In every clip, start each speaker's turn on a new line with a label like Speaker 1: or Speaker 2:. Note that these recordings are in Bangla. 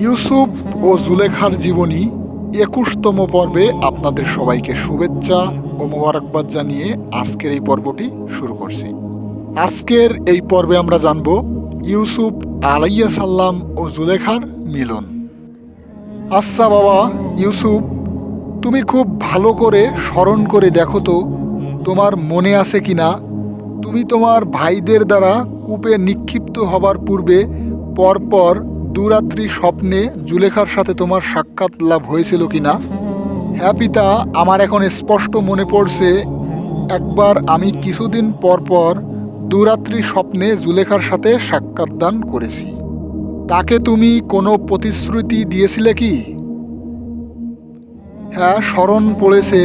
Speaker 1: ইউসুফ ও জুলেখার জীবনী একুশতম পর্বে আপনাদের সবাইকে শুভেচ্ছা ও মোবারকবাদ জানিয়ে আজকের এই পর্বটি শুরু করছি। আজকের এই পর্বে আমরা জানব ইউসুফ আলাইয়া সাল্লাম ও জুলেখার মিলন। আচ্ছা বাবা, ইউসুফ, তুমি খুব ভালো করে স্মরণ করে দেখো তো, তোমার মনে আছে কি না তুমি তোমার ভাইদের দ্বারা কূপে নিক্ষিপ্ত হবার পূর্বে পরপর দুরাত্রি স্বপ্নে জুলেখার সাথে তোমার সাক্ষাৎ লাভ হয়েছিল কি না হ্যাঁ পিতা, আমার এখন স্পষ্ট মনে পড়ছে, একবার আমি কিছুদিন পরপর দুরাত্রি স্বপ্নে জুলেখার সাথে সাক্ষাৎ দান করেছি। তাকে তুমি কোনো প্রতিশ্রুতি দিয়েছিলে কি? হ্যাঁ স্মরণ পড়েছে।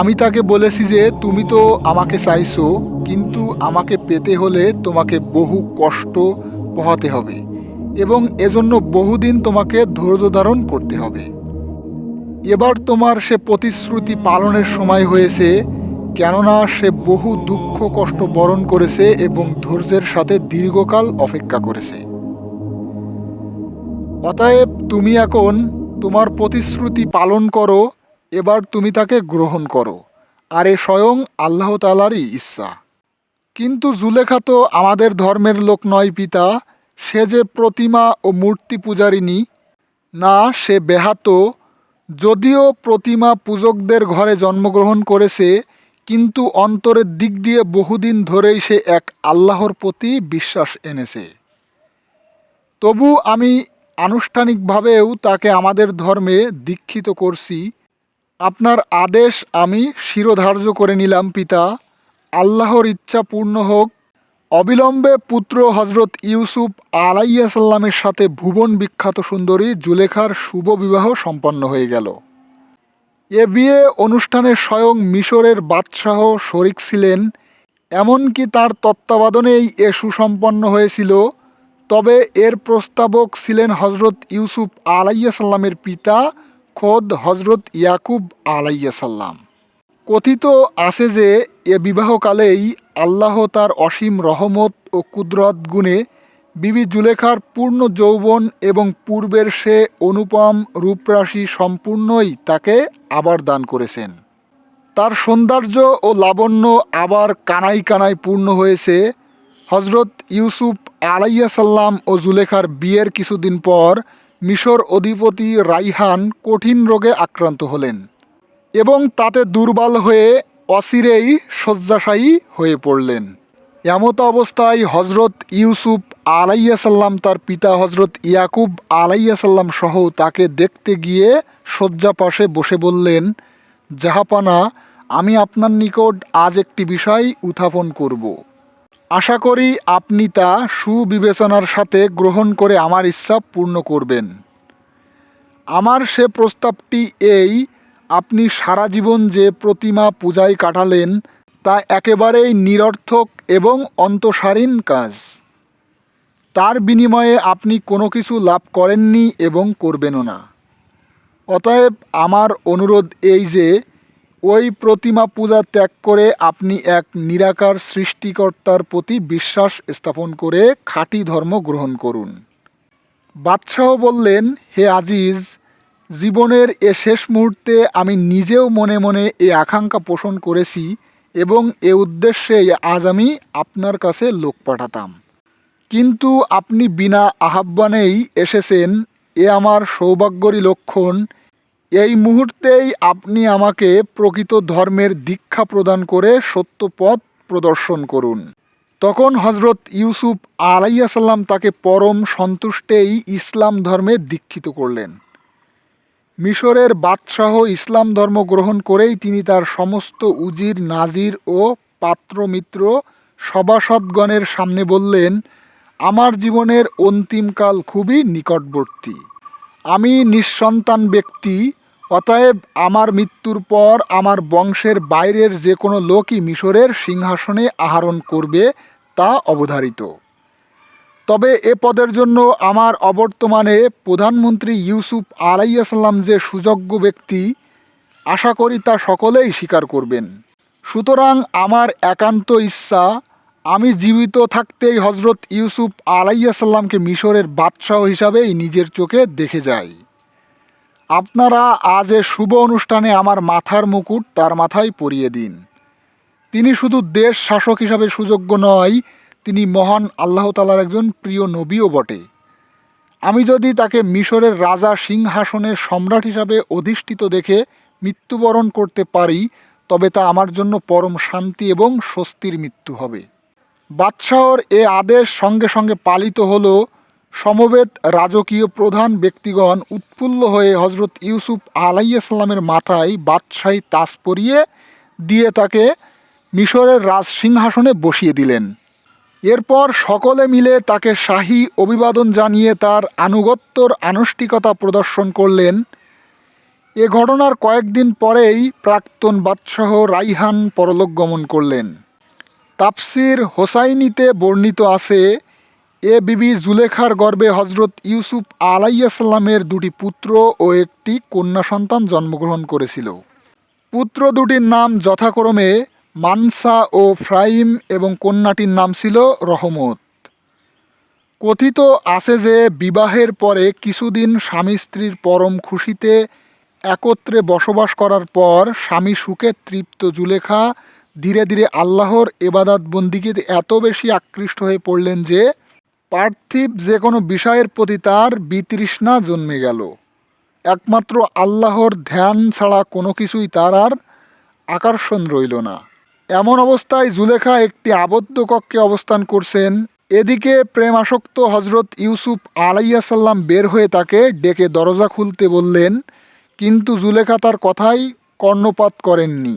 Speaker 1: আমি তাকে বলেছি যে, তুমি তো আমাকে চাইছো, কিন্তু আমাকে পেতে হলে তোমাকে বহু কষ্ট পোহাতে হবে। এবং এজন্য বহুদিন তোমাকে ধৈর্য ধারণ করতে হবে। এবার তোমার সে প্রতিশ্রুতি পালনের সময় হয়েছে, কেননা সে বহু দুঃখ কষ্ট বরণ করেছে এবং ধৈর্যের সাথে দীর্ঘকাল অপেক্ষা করেছে। অতএব তুমি এখন তোমার প্রতিশ্রুতি পালন করো, এবার তুমি তাকে গ্রহণ করো, আর এ স্বয়ং আল্লাহ তালারই ইচ্ছা। কিন্তু জুলেখা তো আমাদের ধর্মের লোক নয় পিতা সে যে প্রতিমা ও মূর্তি পূজারিনী না সে বেহাত যদিও প্রতিমা পূজকদের ঘরে জন্মগ্রহণ করেছে, কিন্তু অন্তরের দিক দিয়ে বহুদিন ধরেই সে এক আল্লাহর প্রতি বিশ্বাস এনেছে। তবু আমি আনুষ্ঠানিকভাবেও তাকে আমাদের ধর্মে দীক্ষিত করছি। আপনার আদেশ আমি শিরোধার্য করে নিলাম, পিতা। আল্লাহর ইচ্ছা পূর্ণ হোক অবিলম্বে পুত্র হজরত ইউসুফ আলাইয়া সাল্লামের সাথে ভুবন বিখ্যাত সুন্দরী জুলেখার শুভ বিবাহ সম্পন্ন হয়ে গেল। এ বিয়ে অনুষ্ঠানে স্বয়ং মিশরের বাদশাহ শরিক ছিলেন, এমনকি তার তত্ত্বাবধানেই এ সুসম্পন্ন হয়েছিল। তবে এর প্রস্তাবক ছিলেন হজরত ইউসুফ আলাইয়া সাল্লামের পিতা খোদ হজরত ইয়াকুব আলাইয়া সাল্লাম কথিত আছে যে, এ বিবাহকালেই আল্লাহ তার অসীম রহমত ও কুদরত গুণে বিবি জুলেখার পূর্ণ যৌবন এবং পূর্বের সে অনুপম রূপরাশি সম্পূর্ণই তাকে আবার দান করেছেন। তার সৌন্দর্য ও লাবণ্য আবার কানাই কানায় পূর্ণ হয়েছে। হজরত ইউসুফ আলাইয়া সাল্লাম ও জুলেখার বিয়ের কিছুদিন পর মিশর অধিপতি রাইহান কঠিন রোগে আক্রান্ত হলেন এবং তাতে দুর্বল হয়ে অচিরেই শয্যাশায়ী হয়ে পড়লেন। এমত অবস্থায় হজরত ইউসুফ আলাইয়া সাল্লাম তার পিতা হজরত ইয়াকুব আলাইয়া সাল্লাম সহ তাকে দেখতে গিয়ে শয্যা পাশে বসে বললেন, জাহাপানা, আমি আপনার নিকট আজ একটি বিষয় উত্থাপন করব। আশা করি আপনি তা সুবিবেচনার সাথে গ্রহণ করে আমার ইচ্ছা পূর্ণ করবেন। আমার সে প্রস্তাবটি এই আপনি সারা জীবন যে প্রতিমা পূজায় কাটালেন, তা একেবারেই নিরর্থক এবং অন্তসারীন কাজ। তার বিনিময়ে আপনি কোনো কিছু লাভ করেননি এবং করবেনও না। অতএব আমার অনুরোধ এই যে, ওই প্রতিমা পূজা ত্যাগ করে আপনি এক নিরাকার সৃষ্টিকর্তার প্রতি বিশ্বাস স্থাপন করে খাঁটি ধর্ম গ্রহণ করুন। বাদশাহ বললেন, হে আজিজ জীবনের এ শেষ মুহূর্তে আমি নিজেও মনে মনে এ আকাঙ্ক্ষা পোষণ করেছি এবং এ উদ্দেশ্যে আজ আমি আপনার কাছে লোক পাঠাতাম। কিন্তু আপনি বিনা আহ্বানেই এসেছেন, এ আমার সৌভাগ্যরই লক্ষণ। এই মুহূর্তেই আপনি আমাকে প্রকৃত ধর্মের দীক্ষা প্রদান করে সত্য পথ প্রদর্শন করুন। তখন হজরত ইউসুফ আলাইয়া সাল্লাম তাকে পরম সন্তুষ্টেই ইসলাম ধর্মে দীক্ষিত করলেন। মিশরের বাদশাহ ইসলাম ধর্ম গ্রহণ করেই তিনি তার সমস্ত উজির, নাজির ও পাত্রমিত্র সভাসদগণের সামনে বললেন, আমার জীবনের অন্তিমকাল খুবই নিকটবর্তী। আমি নিঃসন্তান ব্যক্তি, অতএব আমার মৃত্যুর পর আমার বংশের বাইরের যে কোনো লোকই মিশরের সিংহাসনে আহরণ করবে তা অবধারিত। তবে এ পদের জন্য আমার অবর্তমানে প্রধানমন্ত্রী ইউসুফ আলাইসাল্লাম যে সুযোগ্য ব্যক্তি, আশা করি তা সকলেই স্বীকার করবেন। সুতরাং আমার একান্ত ইচ্ছা, আমি জীবিত থাকতেই হজরত ইউসুফ আলাইসাল্লামকে মিশরের বাদশাহ হিসাবেই নিজের চোখে দেখে যাই। আপনারা আজ এ শুভ অনুষ্ঠানে আমার মাথার মুকুট তার মাথায় পরিয়ে দিন। তিনি শুধু দেশ শাসক হিসাবে সুযোগ্য নয় তিনি মহান আল্লাহ তালার একজন প্রিয় নবীও বটে। আমি যদি তাকে মিশরের রাজা সিংহাসনের সম্রাট হিসাবে অধিষ্ঠিত দেখে মৃত্যুবরণ করতে পারি, তবে তা আমার জন্য পরম শান্তি এবং স্বস্তির মৃত্যু হবে। বাদশাহর এ আদেশ সঙ্গে সঙ্গে পালিত হল, সমবেত রাজকীয় প্রধান ব্যক্তিগণ উৎফুল্ল হয়ে হজরত ইউসুফ আলাইসাল্লামের মাথায় বাদশাহী তাস পরিয়ে দিয়ে তাকে মিশরের রাজ সিংহাসনে বসিয়ে দিলেন। এরপর সকলে মিলে তাকে শাহী অভিবাদন জানিয়ে তার আনুগত্যর আনুষ্ঠিকতা প্রদর্শন করলেন। এ ঘটনার কয়েকদিন পরেই প্রাক্তন বাদশাহ রাইহান পরলোক গমন করলেন। তাফসির হোসাইনিতে বর্ণিত আছে, এ বিবি জুলেখার গর্ভে হজরত ইউসুফ আলাইসাল্লামের দুটি পুত্র ও একটি কন্যা সন্তান জন্মগ্রহণ করেছিল। পুত্র দুটির নাম যথাক্রমে মানসা ও ফ্রাইম এবং কন্যাটির নাম ছিল রহমত। কথিত আছে যে বিবাহের পরে কিছুদিন স্বামী স্ত্রীর পরম খুশিতে একত্রে বসবাস করার পর স্বামী সুখে তৃপ্ত জুলেখা ধীরে ধীরে আল্লাহর এবাদাত বন্দিকে এত বেশি আকৃষ্ট হয়ে পড়লেন যে পার্থিব যে কোনো বিষয়ের প্রতি তার বিতৃষ্ণা জন্মে গেল। একমাত্র আল্লাহর ধ্যান ছাড়া কোনো কিছুই তার আর আকর্ষণ রইল না। এমন অবস্থায় জুলেখা একটি আবদ্ধ কক্ষে অবস্থান করছেন। এদিকে প্রেমাসক্ত হজরত ইউসুফ আলাইয়াসাল্লাম বের হয়ে তাকে ডেকে দরজা খুলতে বললেন, কিন্তু জুলেখা তার কথাই কর্ণপাত করেননি।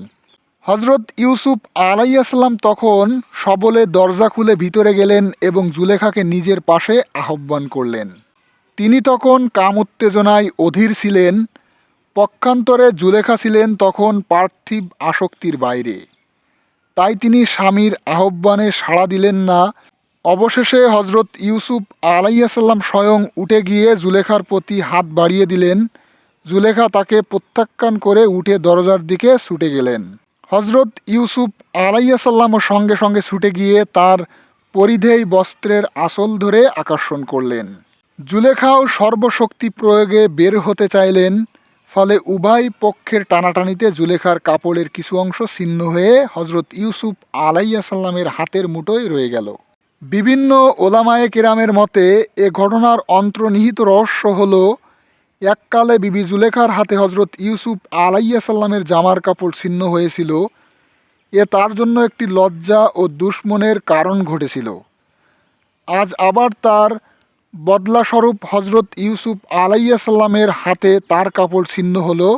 Speaker 1: হজরত ইউসুফ আলাইয়াসাল্লাম তখন সবলে দরজা খুলে ভিতরে গেলেন এবং জুলেখাকে নিজের পাশে আহ্বান করলেন। তিনি তখন কাম উত্তেজনায় অধীর ছিলেন। পক্ষান্তরে জুলেখা ছিলেন তখন পার্থিব আসক্তির বাইরে। তাই তিনি স্বামীর আহ্বানে সাড়া দিলেন না। অবশেষে হজরত ইউসুফ আলাইসাল্লাম স্বয়ং উঠে গিয়ে জুলেখার প্রতি হাত বাড়িয়ে দিলেন। জুলেখা তাকে প্রত্যাখ্যান করে উঠে দরজার দিকে ছুটে গেলেন। হজরত ইউসুফ আলাইসাল্লামও সঙ্গে সঙ্গে ছুটে গিয়ে তার পরিধেয় বস্ত্রের আসল ধরে আকর্ষণ করলেন। জুলেখাও সর্বশক্তি প্রয়োগে বের হতে চাইলেন। ফলে উভয় পক্ষের টানাটানিতে জুলেখার কাপড়ের কিছু অংশ ছিন্ন হয়ে হজরত ইউসুফ আলাইসাল্লামের হাতের মুঠোয় রয়ে গেল। বিভিন্ন ওলামায়ে কেরামের মতে, এ ঘটনার অন্তর্নিহিত রহস্য হল, এককালে বিবি জুলেখার হাতে হজরত ইউসুফ আলাইসাল্লামের জামার কাপড় ছিন্ন হয়েছিল। এ তার জন্য একটি লজ্জা ও দুশ্মনের কারণ ঘটেছিল। আজ আবার তার বদলাস্বরূপ হজরত ইউসুফ আলাইসাল্লামের হাতে তার কাপড় ছিন্ন হলো,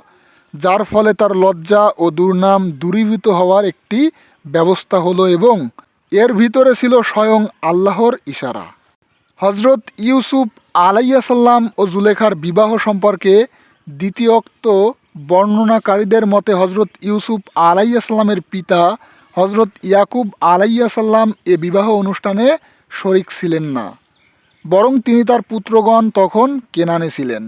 Speaker 1: যার ফলে তার লজ্জা ও দুর্নাম দূরীভূত হওয়ার একটি ব্যবস্থা হলো এবং এর ভিতরে ছিল স্বয়ং আল্লাহর ইশারা। হজরত ইউসুফ আলাইসাল্লাম ও জুলেখার বিবাহ সম্পর্কে দ্বিতীয়ক্ত বর্ণনাকারীদের মতে হজরত ইউসুফ আলাইসাল্লামের পিতা হজরত ইয়াকুব আলাইসাল্লাম এ বিবাহ অনুষ্ঠানে শরিক ছিলেন না। বরং তিনি তার পুত্রগণ তখন কেনানে ছিলেন।